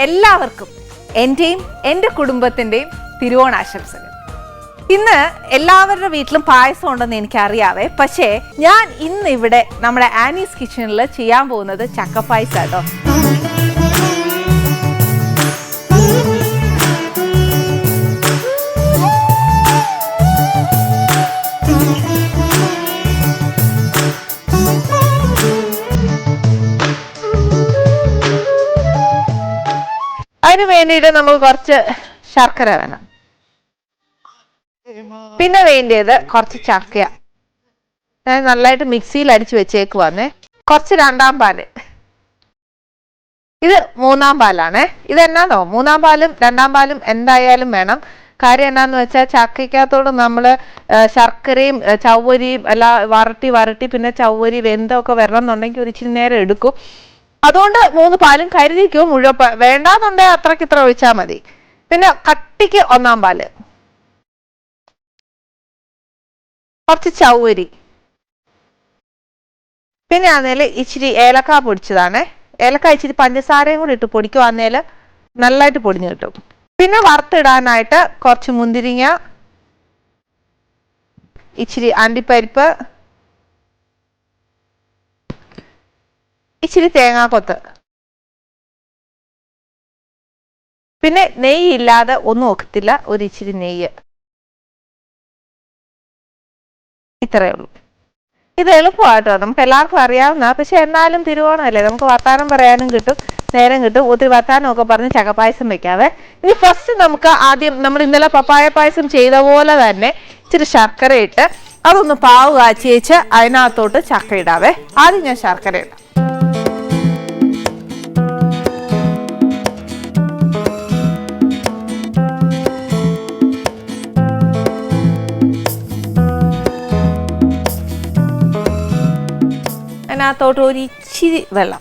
എല്ലാവർക്കും എന്റെയും എന്റെ കുടുംബത്തിന്റെയും തിരുവോണാശംസകൾ. ഇന്ന് എല്ലാവരുടെ വീട്ടിലും പായസം ഉണ്ടെന്ന് എനിക്കറിയാവേ. പക്ഷേ ഞാൻ ഇന്ന് ഇവിടെ നമ്മുടെ ആനീസ് കിച്ചണിൽ ചെയ്യാൻ പോകുന്നത് ചക്കപ്പായസം അതിന് വേണ്ടിയിട്ട് നമുക്ക് കുറച്ച് ശർക്കര വേണം. പിന്നെ വേണ്ടിയത് കുറച്ച് ചക്കയ ഞാൻ നല്ലതായിട്ട് മിക്സിയിൽ അടിച്ച് വെച്ചേക്കുവാന്നേ കുറച്ച് രണ്ടാം പാൽ. ഇത് മൂന്നാം പാലാണേ. ഇത് എന്നാന്നോ മൂന്നാം പാലും രണ്ടാം പാലും എന്തായാലും വേണം. കാര്യം എന്നാന്ന് വെച്ചാൽ ചക്കയ്ക്കകത്തോട് നമ്മൾ ശർക്കരയും ചവ്വരിയും എല്ലാം വരട്ടി വരട്ടി പിന്നെ ചവ്വരി വെന്തമൊക്കെ വരണം എന്നുണ്ടെങ്കിൽ ഒരു ഇച്ചിരി നേരം എടുക്കും. അതുകൊണ്ട് മൂന്ന് പാലും കരുതിക്കോ മുഴുവൻ വേണ്ടാന്നുണ്ടെങ്കിൽ അത്രയ്ക്ക് ഇത്ര ഒഴിച്ചാൽ മതി. പിന്നെ കട്ടിക്ക് ഒന്നാം പാൽ. കുറച്ച് ചൗവരി പിന്നെ ആണെങ്കിൽ ഇച്ചിരി ഏലക്ക പൊടിച്ചതാണ്. ഏലക്ക ഇച്ചിരി പഞ്ചസാരയും കൂടി ഇട്ട് പൊടിക്കുവാന്നേൽ നല്ലതായിട്ട് പൊടിഞ്ഞു കിട്ടും. പിന്നെ വറുത്തിടാനായിട്ട് കുറച്ച് മുന്തിരിങ്ങ ഇച്ചിരി അണ്ടിപ്പരിപ്പ് ഇച്ചിരി തേങ്ങാക്കൊത്ത്. പിന്നെ നെയ്യ് ഇല്ലാതെ ഒന്നും ഒക്കത്തില്ല ഒരു ഇച്ചിരി നെയ്യ്. ഇത്രയേ ഉള്ളൂ. ഇത് എളുപ്പമായിട്ടോ നമുക്ക് എല്ലാവർക്കും അറിയാവുന്ന പക്ഷെ എന്നാലും തിരുവോണമല്ലേ നമുക്ക് വർത്താനം പറയാനും കിട്ടും നേരം കിട്ടും. ഒത്തിരി വർത്താനം ഒക്കെ പറഞ്ഞ് ചകപ്പായസം വെക്കാവേ. ഇനി ഫസ്റ്റ് നമുക്ക് ആദ്യം നമ്മൾ ഇന്നലെ പപ്പായ പായസം ചെയ്ത പോലെ തന്നെ ഇച്ചിരി ശർക്കര ഇട്ട് അതൊന്ന് പാവ് കാച്ചി വെച്ച് അതിനകത്തോട്ട് ചക്ക ഇടാവേ ആദ്യം ഞാൻ ശർക്കര ഇടാം അതിനകത്തോട്ട് ഒരു ഇച്ചിരി വെള്ളം.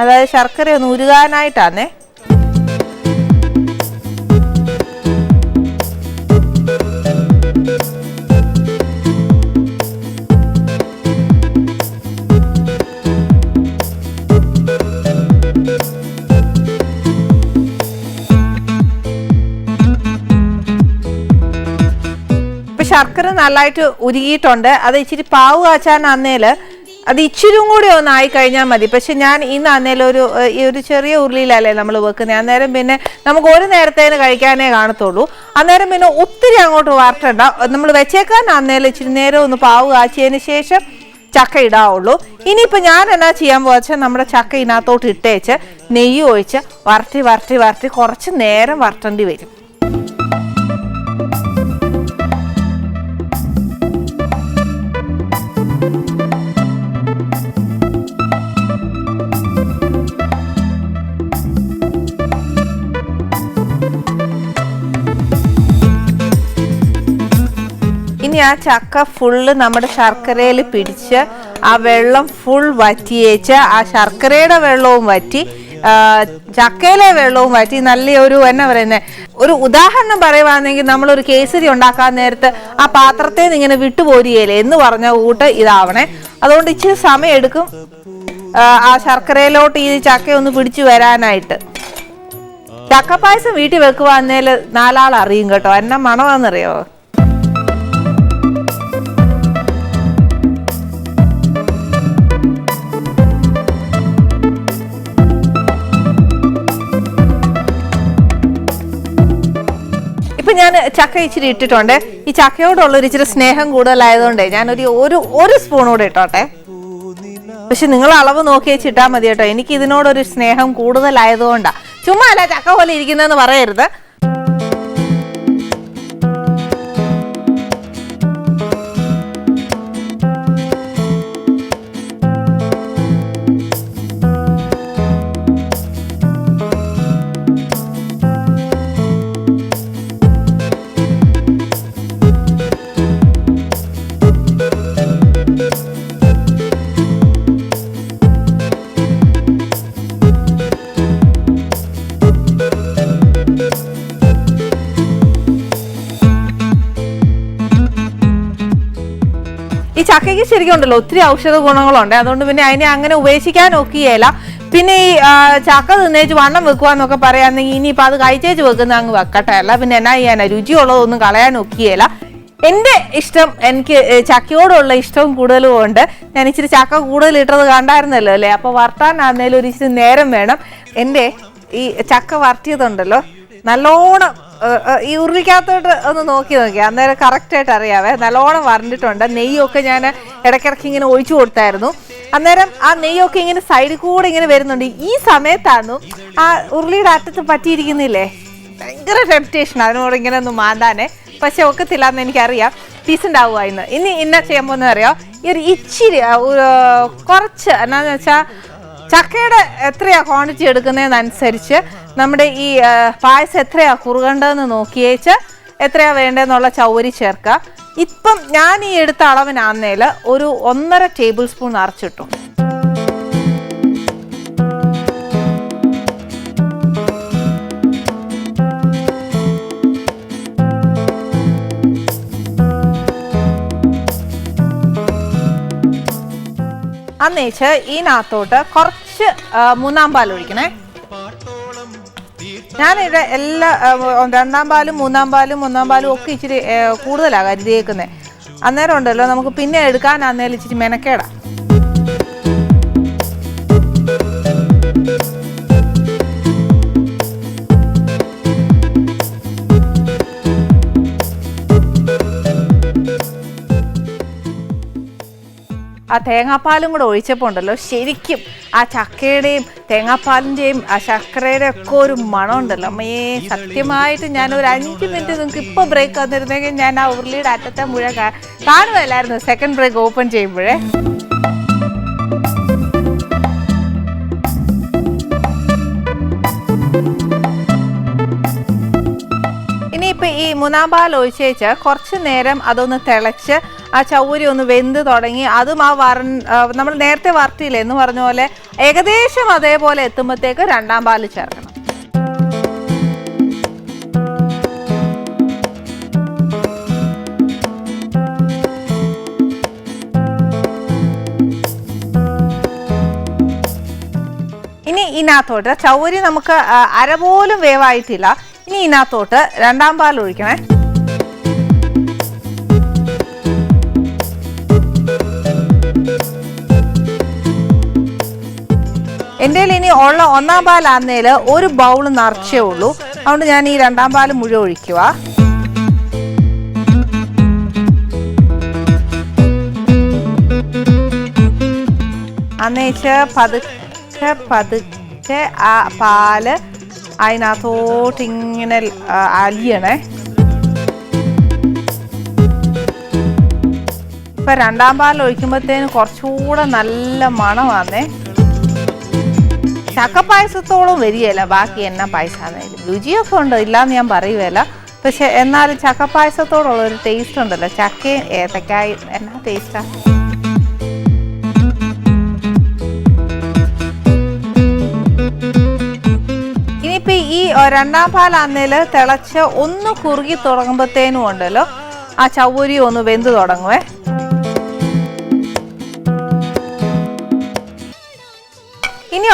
അതായത് ശർക്കര ഒന്ന് ഉരുകാനായിട്ടാന്നേ. ഇപ്പൊ ശർക്കര നല്ലതായിട്ട് ഉരുകിയിട്ടുണ്ട്. അത് ഇച്ചിരി പാവ് കാച്ചാൻ അന്നേൽ അത് ഇച്ചിരി കൂടി ഒന്ന് ആയി കഴിഞ്ഞാൽ മതി. പക്ഷെ ഞാൻ ഇന്ന് അന്നേലും ഒരു ഈ ഒരു ചെറിയ ഉരുളിയിലല്ലേ നമ്മൾ വെക്കുന്നത്. അന്നേരം പിന്നെ നമുക്ക് ഒരു നേരത്തേന് കഴിക്കാനേ കാണത്തുള്ളൂ. അന്നേരം പിന്നെ ഒത്തിരി അങ്ങോട്ട് വരട്ടണ്ട. നമ്മൾ വെച്ചേക്കാൻ അന്നേലും ഇച്ചിരി നേരം ഒന്ന് പാവ് കാച്ചിയതിന് ശേഷം ചക്ക ഇടാവുള്ളൂ. ഇനിയിപ്പോൾ ഞാൻ എന്നാ ചെയ്യാൻ പോച്ചാൽ നമ്മുടെ ചക്ക ഇതിനകത്തോട്ട് ഇട്ടേച്ച് നെയ്യ് ഒഴിച്ച് വരട്ടി വരട്ടി വരട്ടി കുറച്ച് നേരം വരട്ടേണ്ടി വരും. ഇനി ആ ചക്ക ഫുള്ള് നമ്മുടെ ശർക്കരയിൽ പിടിച്ച് ആ വെള്ളം ഫുൾ വറ്റിയേച്ച് ആ ശർക്കരയുടെ വെള്ളവും വറ്റി ചക്കയിലെ വെള്ളവും വറ്റി. നല്ല ഒരു എന്നാ പറയുന്നത് ഒരു ഉദാഹരണം പറയുവാണെങ്കിൽ നമ്മളൊരു കേസരി ഉണ്ടാക്കാൻ നേരത്ത് ആ പാത്രത്തെ ഇങ്ങനെ വിട്ടുപോരിയല്ലേ എന്ന് പറഞ്ഞ കൂട്ട് ഇതാവണേ. അതുകൊണ്ട് ഇച്ചിരി സമയം എടുക്കും ആ, ശർക്കരയിലോട്ട് ഈ ചക്ക ഒന്ന് പിടിച്ചു വരാനായിട്ട്. ചക്കപ്പായസം വീട്ടിൽ വെക്കുവാന്നേൽ നാലാൾ അറിയും കേട്ടോ. എന്നാ മണമാണെന്നറിയോ ഞാൻ ചക്ക ഇച്ചിരി ഇട്ടിട്ടുണ്ട്. ഈ ചക്കയോടുള്ള ഒരു ഇച്ചിരി സ്നേഹം കൂടുതലായതുകൊണ്ട് ഞാൻ ഒരു ഒരു സ്പൂൺ കൂടെ ഇട്ടോട്ടെ. പക്ഷെ നിങ്ങൾ അളവ് നോക്കി വെച്ചിട്ടാൽ മതി കേട്ടോ. എനിക്ക് ഇതിനോടൊരു സ്നേഹം കൂടുതലായതുകൊണ്ടാണ് ചുമ്മാ അല്ല ചക്ക പോലെ ഇരിക്കുന്നതെന്ന് പറയരുത്. ചക്കയ്ക്ക് ശരിക്കും ഉണ്ടല്ലോ. ഒത്തിരി ഔഷധ ഗുണങ്ങളുണ്ട്. അതുകൊണ്ട് പിന്നെ അതിനെ അങ്ങനെ ഉപേക്ഷിക്കാൻ ഒക്കെയല്ല പിന്നെ ഈ ചക്ക തിന്നേച്ച് വണ്ണം വെക്കുവാന്നൊക്കെ പറയാന്നെങ്കിൽ ഇനിയിപ്പോൾ അത് കഴിച്ചേച്ച് വെക്കുന്ന അങ്ങ് വെക്കട്ടെ. അല്ല പിന്നെ എന്നാ ചെയ്യാനാ? രുചിയുള്ളതൊന്നും കളയാൻ ഒക്കിയല്ല എന്റെ ഇഷ്ടം എനിക്ക് ചക്കയോടുള്ള ഇഷ്ടവും കൂടുതലും ഉണ്ട്. ഞാൻ ഇച്ചിരി ചക്ക കൂടുതൽ ഇട്ടത് കണ്ടായിരുന്നല്ലോ അല്ലേ? അപ്പോൾ വറുത്താനാന്നേലും ഒരു ഇച്ചിരി നേരം വേണം. എന്റെ ഈ ചക്ക വറുത്തിയതുണ്ടല്ലോ. നല്ലോണം ഈ ഉരുളിക്കകത്തോട്ട് ഒന്ന് നോക്കി നോക്കി. അന്നേരം കറക്റ്റായിട്ട് അറിയാവേ. നല്ലോണം വരണ്ടിട്ടുണ്ട്. നെയ്യൊക്കെ ഞാൻ ഇടയ്ക്കിടയ്ക്ക് ഇങ്ങനെ ഒഴിച്ചു കൊടുത്തായിരുന്നു. അന്നേരം ആ നെയ്യൊക്കെ ഇങ്ങനെ സൈഡിൽ കൂടെ ഇങ്ങനെ വരുന്നുണ്ട്. ഈ സമയത്താണ് ആ ഉരുളിയുടെ അറ്റത്ത് പറ്റിയിരിക്കുന്നില്ലേ? ഭയങ്കര ടെംപ്റ്റേഷൻ അതിനോട് ഇങ്ങനെ ഒന്ന് മാന്താനേ. പക്ഷെ ഒക്കത്തില്ല എന്ന് എനിക്കറിയാം. ഡീസന്റ് ആവുക ഇന്ന്. ഇനി എന്നാ ചെയ്യാൻ പോകുന്നത് അറിയാം? ഈ ഒരു ഇച്ചിരി കുറച്ച് എന്നാന്ന് വെച്ചാൽ ചക്കയുടെ എത്രയാ ക്വാണ്ടിറ്റി എടുക്കുന്നതെന്നനുസരിച്ച് നമ്മുടെ ഈ പായസം എത്രയാ കുറുകേണ്ടതെന്ന് നോക്കിയേച്ച് എത്രയാ വേണ്ടതെന്നുള്ള ചൗരി ചേർക്കുക ഇപ്പം ഞാൻ ഈ എടുത്ത അളവിനാന്നേൽ ഒരു ഒന്നര ടേബിൾ സ്പൂൺ നിറച്ചിട്ടു അന്നേച്ച് ഇതിനകത്തോട്ട് കുറച്ച് മൂന്നാം പാൽ ഒഴിക്കണേ ഞാനിവിടെ എല്ലാ രണ്ടാം പാലും മൂന്നാം പാലും ഒന്നാം പാലും ഒക്കെ ഇച്ചിരി കൂടുതലാണ് കൂടുതലാ കരുതിയേക്കുന്നത് അന്നേരം ഉണ്ടല്ലോ നമുക്ക് പിന്നെ എടുക്കാൻ അന്നേരം ഇച്ചിരി മെനക്കേടാ. ആ തേങ്ങാപ്പാലും കൂടെ ഒഴിച്ചപ്പോൾ ഉണ്ടല്ലോ ശരിക്കും ആ ചക്കയുടെയും തേങ്ങാപ്പാലിന്റെയും ആ ശർക്കരയുടെ ഒക്കെ ഒരു മണം ഉണ്ടല്ലോ അമ്മേ സത്യമായിട്ട് ഞാൻ ഒരു അഞ്ച് മിനിറ്റ് നിങ്ങൾക്ക് ഇപ്പോൾ ബ്രേക്ക് വന്നിരുന്നെങ്കിൽ ഞാൻ ആ ഉരുളിയുടെ അറ്റത്തെ മുഴുവൻ കാണുമല്ലായിരുന്നു സെക്കൻഡ് ബ്രേക്ക് ഓപ്പൺ ചെയ്യുമ്പോഴേ. ഇനിയിപ്പോൾ ഈ മൂന്നാം പാൽ ഒഴിച്ചേച്ച് കുറച്ച് നേരം അതൊന്ന് തിളച്ച് ആ ചൗരി ഒന്ന് വെന്ത് തുടങ്ങി അതും ആ വറ നമ്മൾ നേരത്തെ വറുത്തില്ലേ എന്ന് പറഞ്ഞ പോലെ ഏകദേശം അതേപോലെ എത്തുമ്പോഴത്തേക്ക് രണ്ടാം പാൽ ചേർക്കണം. ഇനി ഇതിനകത്തോട്ട് ചൗരി നമുക്ക് അര പോലും വേവായിട്ടില്ല. ഇനി ഇതിനകത്തോട്ട് രണ്ടാം പാൽ ഒഴിക്കണേ. എന്റെ ഇനി ഉള്ള ഒന്നാം പാലാന്നേൽ ഒരു ബൗൾ നിറച്ചേ ഉള്ളൂ. അതുകൊണ്ട് ഞാൻ ഈ രണ്ടാം പാൽ മുഴുവൻ ഒഴിക്കുക. അന്നേച്ച് പതുക്കെ പതുക്കെ ആ പാൽ അതിനകത്തോട്ട് ഇങ്ങനെ ആ, അലിയണേ. ഇപ്പൊ രണ്ടാം പാൽ ഒഴിക്കുമ്പോഴത്തേന് കുറച്ചുകൂടെ നല്ല മണമാന്നേ. ചക്കപ്പായസത്തോളം വരികയില്ല. ബാക്കി എന്നാ പായസമാണെങ്കിലും രുചിയൊക്കെ ഉണ്ട്? ഇല്ലാന്ന് ഞാൻ പറയുകയില്ല. പക്ഷെ എന്നാലും ചക്കപ്പായസത്തോടുള്ള ഒരു ടേസ്റ്റ് ഉണ്ടല്ലോ. ചക്കയും ഏത്തക്കായും എന്നാ ടേസ്റ്റാണ് ഇനിയിപ്പോ ഈ രണ്ടാം പാലാന്നേൽ തിളച്ച് ഒന്ന് കുറുകി തുടങ്ങുമ്പോഴത്തേനും ഉണ്ടല്ലോ ആ ചൗരി ഒന്ന് വെന്ത് തുടങ്ങുവേ.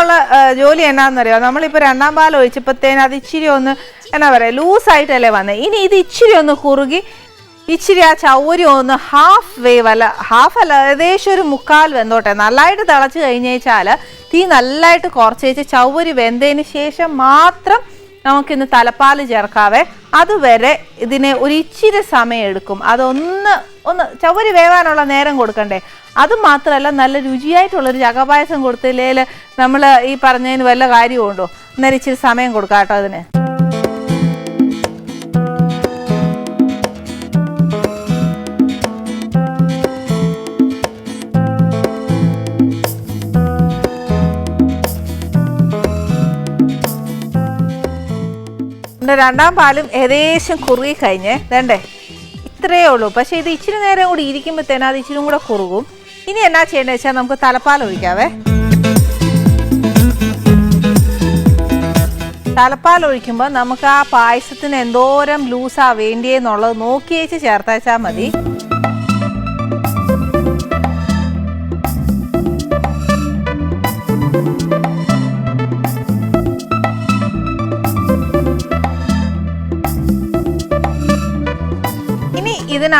ഇനിയുള്ള ജോലി എന്നാന്ന് എന്നാന്നറിയോ? നമ്മളിപ്പോൾ രണ്ടാം പാൽ ഒഴിച്ചപ്പോഴത്തേന് അത് ഇച്ചിരി ഒന്ന് എന്നാ പറയുക ലൂസായിട്ടല്ലേ വന്നത് ഇനി ഇത് ഇച്ചിരി ഒന്ന് കുറുകി ഇച്ചിരി ആ ചൗരി ഒന്ന് ഹാഫ് വേവ് അല്ല ഹാഫ് അല്ല ഏകദേശം ഒരു മുക്കാൽ വെന്തോട്ടെ. നല്ലതായിട്ട് തിളച്ച് കഴിഞ്ഞേച്ചാൽ തീ നല്ലതായിട്ട് കുറച്ച് വെച്ച് ചൗരി വെന്തതിന് ശേഷം മാത്രം നമുക്കിന്ന് തലപ്പാൽ ചേർക്കാവേ. അതുവരെ ഇതിനെ ഒരു ഇച്ചിരി സമയം എടുക്കും. അതൊന്ന് ഒന്ന് ചവരി വേവാനുള്ള നേരം കൊടുക്കണ്ടേ. അത് മാത്രമല്ല നല്ല രുചിയായിട്ടുള്ളൊരു ചകപായസം കൊടുത്തില്ലേൽ നമ്മൾ ഈ പറഞ്ഞതിന് വല്ല കാര്യമുണ്ടോ അന്നേരം ഇച്ചിരി സമയം കൊടുക്കാം കേട്ടോ അതിന്. എന്റെ രണ്ടാം പാലും ഏകദേശം കുറുകി കഴിഞ്ഞ് വേണ്ടേ ഇത്രയേ ഉള്ളൂ. പക്ഷേ ഇത് ഇച്ചിരി നേരം കൂടി ഇരിക്കുമ്പോഴത്തേനും അത് ഇച്ചിരി കൂടെ കുറുകും. ഇനി എന്നാ ചെയ്യേണ്ടത് വെച്ചാൽ നമുക്ക് തലപ്പാൽ ഒഴിക്കാവേ. തലപ്പാൽ ഒഴിക്കുമ്പോൾ നമുക്ക് ആ പായസത്തിന് എന്തോരം ലൂസാ വേണ്ടിയെന്നുള്ളത് നോക്കിയേച്ച് ചേർത്താച്ചാൽ മതി.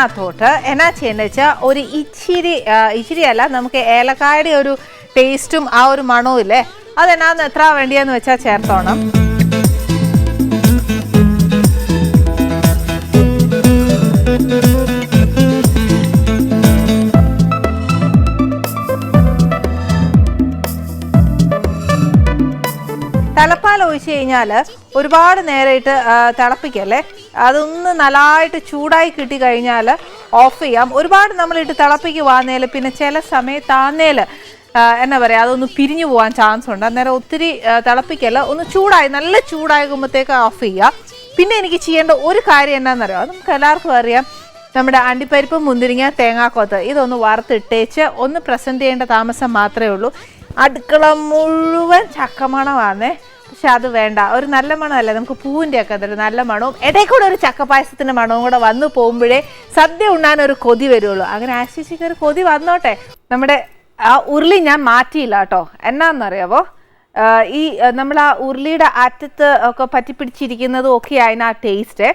ഇതിനകത്തോട്ട് എന്നാ ചെയ്യുന്നത് വെച്ചാൽ ഒരു ഇച്ചിരി ഇച്ചിരി അല്ല നമുക്ക് ഏലക്കായുടെ ഒരു ടേസ്റ്റും ആ ഒരു മണവും ഇല്ലേ? അതെന്നാന്ന് എത്ര വേണ്ടിയെന്ന് വെച്ചാൽ ചേർത്തോണം. കഴിഞ്ഞാൽ ഒരുപാട് നേരമായിട്ട് തിളപ്പിക്കല്ലേ? അതൊന്ന് നല്ലതായിട്ട് ചൂടായി കിട്ടി കഴിഞ്ഞാൽ ഓഫ് ചെയ്യാം. ഒരുപാട് നമ്മളിട്ട് തിളപ്പിക്കുവാന്നേൽ പിന്നെ ചില സമയത്ത് ആന്നേൽ എന്നാ പറയുക അതൊന്ന് പിരിഞ്ഞു പോകാൻ ചാൻസ് ഉണ്ട്. അന്നേരം ഒത്തിരി തിളപ്പിക്കല്ല? ഒന്ന് ചൂടായി നല്ല ചൂടാകുമ്പോഴത്തേക്ക് ഓഫ് ചെയ്യുക പിന്നെ എനിക്ക് ചെയ്യേണ്ട ഒരു കാര്യം എന്നാണെന്നറിയോ അത് നമുക്ക് എല്ലാവർക്കും അറിയാം നമ്മുടെ അണ്ടിപ്പരിപ്പ് മുന്തിരിങ്ങ തേങ്ങാക്കോത്ത്. ഇതൊന്ന് വറുത്തിട്ടേച്ച് ഒന്ന് പ്രസന്റ് ചെയ്യേണ്ട താമസം മാത്രമേ ഉള്ളൂ. അടുക്കള മുഴുവൻ ചക്കമണമാണേ പക്ഷെ അത് വേണ്ട. ഒരു നല്ല മണമല്ല? നമുക്ക് പൂവിന്റെ ഒക്കെ അതൊരു നല്ല മണവും ഇടയിൽ കൂടെ ഒരു ചക്കപ്പായസത്തിന്റെ മണവും കൂടെ വന്നു പോകുമ്പോഴേ സദ്യ ഉണ്ണാൻ ഒരു കൊതി വരുള്ളൂ. അങ്ങനെ ആശിച്ചിക്ക് ഒരു കൊതി വന്നോട്ടെ. നമ്മുടെ ആ ഉരുളി ഞാൻ മാറ്റിയില്ല കേട്ടോ. എന്നാന്നറിയാവോ? ഈ നമ്മൾ ആ ഉരുളിയുടെ അറ്റത്ത് ഒക്കെ പറ്റിപ്പിടിച്ചിരിക്കുന്നതും ഒക്കെ ആയിരുന്നു ആ ടേസ്റ്റ്